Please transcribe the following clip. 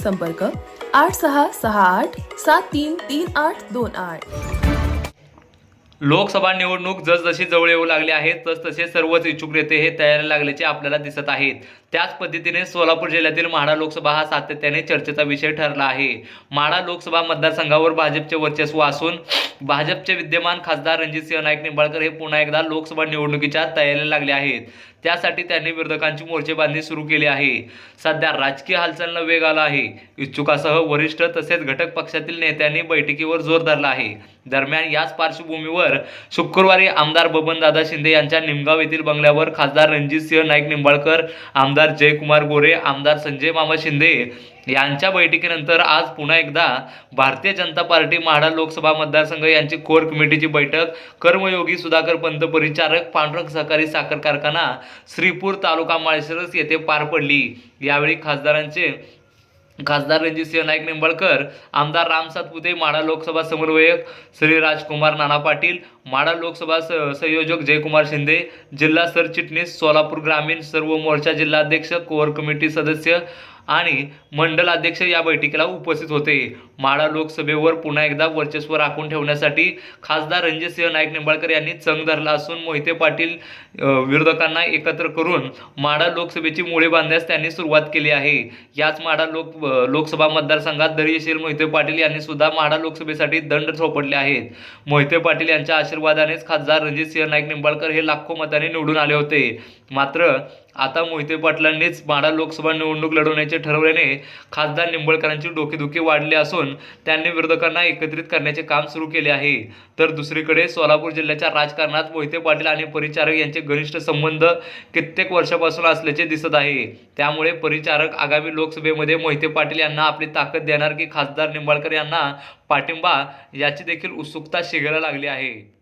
संपर्क आठ सहा सहा आठ सात तीन तीन आठ दोन आठ. लोकसभा निवडणूक जसजशी जवळ येऊ लागली आहे तसतसे सर्वच इच्छुक नेते हे तयार लागल्याचे आपल्याला दिसत आहेत. त्याच पद्धतीने सोलापूर जिल्ह्यातील माढा लोकसभा हा सातत्याने चर्चेचा विषय ठरला आहे. माढा लोकसभा मतदारसंघावर भाजपचे वर्चस्व असून भाजपचे विद्यमान खासदार रणजितसिंह नाईक निंबाळकर हे पुन्हा एकदा लोकसभा निवडणुकीच्या तयारीला लागले आहेत. त्यासाठी त्यांनी विरोधकांची मोर्चेबांधणी सुरू केली आहे. सध्या राजकीय हालचालींना वेग आला आहे. इच्छुकासह वरिष्ठ तसेच घटक पक्षातील नेत्यांनी बैठकीवर जोर धरला आहे. दरम्यान याच पार्श्वभूमीवर शुक्रवारी आमदार बबनदादा शिंदे यांच्या निमगाव येथील बंगल्यावर खासदार रणजितसिंह नाईक निंबाळकर आमदार जयकुमार गोरे आमदार संजय मामा शिंदे यांच्या बैठकीनंतर आज पुन्हा एकदा भारतीय जनता पार्टी म्हाडा लोकसभा मतदारसंघ यांची कोर कमिटीची बैठक. कर्मयोगी सुधाकर पंत परिचारक पांडुरंग सहकारी साखर कारखाना श्रीपूर तालुका माळशिरस येथे पार पडली. यावेळी खासदारांचे खासदार रणजितसिंह नाईक निंबाळकर आमदार राम सातपुते माडा लोकसभा समन्वयक श्री राजकुमार नाना पाटील माडा लोकसभा संयोजक जयकुमार शिंदे जिल्हा सरचिटणीस सोलापूर ग्रामीण सर्व मोर्चा जिल्हाध्यक्ष कोर कमिटी सदस्य आणि मंडल अध्यक्ष या बैठकीला उपस्थित होते. माळा लोकसभेवर पुन्हा एकदा वर्चस्व राखून ठेवण्यासाठी खासदार रणजितसिंह नाईक निंबाळकर यांनी चंग धरला असून मोहिते पाटील विरोधकांना एकत्र करून माढा लोकसभेची मुळे बांधण्यास त्यांनी सुरुवात केली आहे. याच माढा लोक लोकसभा मतदारसंघात दरीशील मोहिते पाटील यांनी सुद्धा माढा लोकसभेसाठी दंड झोपडले आहेत. मोहिते पाटील यांच्या आशीर्वादानेच खासदार रणजितसिंह नाईक निंबाळकर हे लाखो मतांनी निवडून आले होते. मात्र आता मोहिते पाटलांनीच माढा लोकसभा निवडणूक लढवण्याचे ठरवल्याने खासदार निंबळकरांची डोकेदुखी वाढली असून त्यांनी विरोधकांना एकत्रित करण्याचे काम सुरू केले आहे. तर दुसरीकडे सोलापूर जिल्ह्याच्या राजकारणात मोहिते पाटील आणि परिचारक यांचे घनिष्ठ संबंध कित्येक वर्षापासून असल्याचे दिसत आहे. त्यामुळे परिचारक आगामी लोकसभेमध्ये मोहिते पाटील यांना आपली ताकद देणार की खासदार निंबाळकर यांना पाठिंबा याची देखील उत्सुकता शिगायला लागली आहे.